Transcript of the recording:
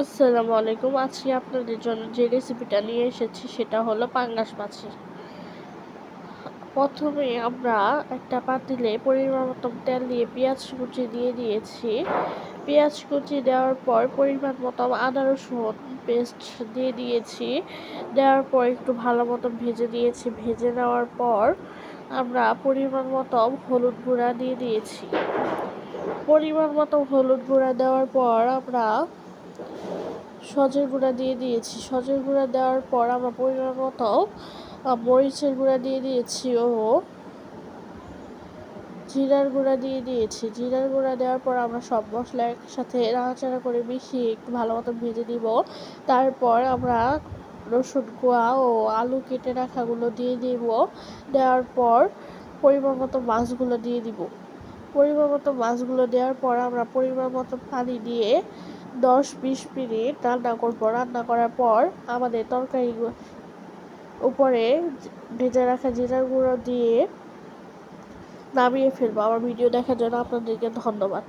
আসসালামু আলাইকুম। আজকে আপনাদের জন্য যে রেসিপিটা নিয়ে এসেছি সেটা হলো পাঙ্গাস মাছের। প্রথমে আমরা একটা পাতিলে পরিমাণ মতো তেল দিয়ে পেঁয়াজ কুচি দিয়ে দিয়েছি। পেঁয়াজ কুচি দেওয়ার পর পরিমাণ মতো আদা, রসুন পেস্ট দিয়ে দিয়েছি। দেওয়ার পর একটু ভালো মতো ভেজে দিয়েছি। ভেজে নেওয়ার পর আমরা পরিমাণ মতো হলুদ গুঁড়া দিয়ে দিয়েছি। পরিমাণ মতো হলুদ গুঁড়া দেওয়ার পর আমরা সজের গুঁড়া দিয়ে দিয়েছি। সজের গুঁড়া দেওয়ার পর আমরা পরিমাণ মতো মরিচের গুঁড়া দিয়ে দিয়েছি ও জিরার গুঁড়া দিয়ে দিয়েছি। জিরার গুঁড়া দেওয়ার পর আমরা সব মশলা একসাথে নাড়াচাড়া করে মিশিয়ে একটু ভালো মতো ভেজে দিব তারপর আমরা রসুন কোয়া ও আলু কেটে রাখাগুলো দিয়ে দিব। দেওয়ার পর পরিমাণ মতো মাছগুলো দিয়ে দিব। পরিমাণ মতো মাছগুলো দেওয়ার পর আমরা পরিমাণ মতো পানি দিয়ে দশ, বিশ মিনিট রান্না করব। রান্না করার পর আমাদের তরকারি উপরে ভেজে রাখা জিরার গুঁড়ো দিয়ে নামিয়ে ফেলব। আমার ভিডিও দেখার জন্য আপনাদেরকে ধন্যবাদ।